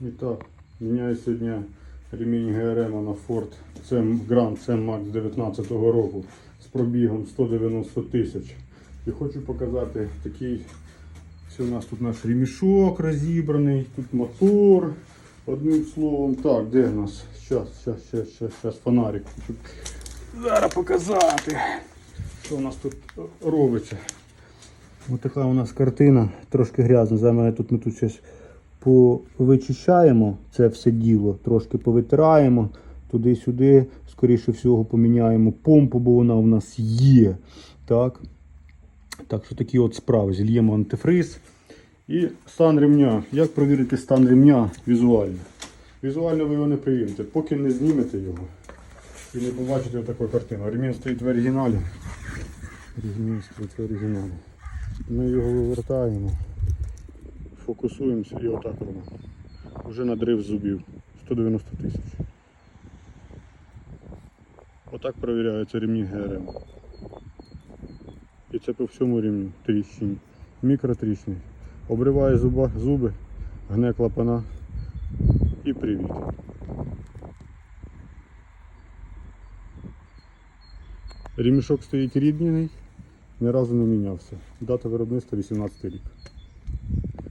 І так, міняю сьогодні ремінь ГРМ на Ford Grand C Max 19 року з пробігом 190 тисяч. І хочу показати такий. Все, у нас тут наш ремішок розібраний, тут мотор. Одним словом, так, де в нас? Щас, щас, щас, щас, щас фонарик. Зараз показати, що у нас тут робиться. Ось така у нас картина, трошки грязна. Зараз тут ми тут щось повичищаємо це все діло, трошки повитираємо туди-сюди, скоріше всього, поміняємо помпу, бо вона у нас є. Так, так що такі от справи. Зільємо антифриз. І стан ремня. Як провірити стан ремня візуально? Візуально ви його не перевірите, поки не знімете його і не побачите таку картину. Ремінь стоїть в оригіналі. Ремінь стоїть в оригіналі. Ми його вивертаємо, фокусуємося і отак робимо. Уже надрив зубів 190 тисяч. Отак перевіряються ремні ГРМ. І це по всьому рівню тріщині. Мікротріщини. Обриває зуба, зуби, гне клапана і привіт. Ремішок стоїть рідний, ні разу не мінявся. Дата виробництва 18 рік.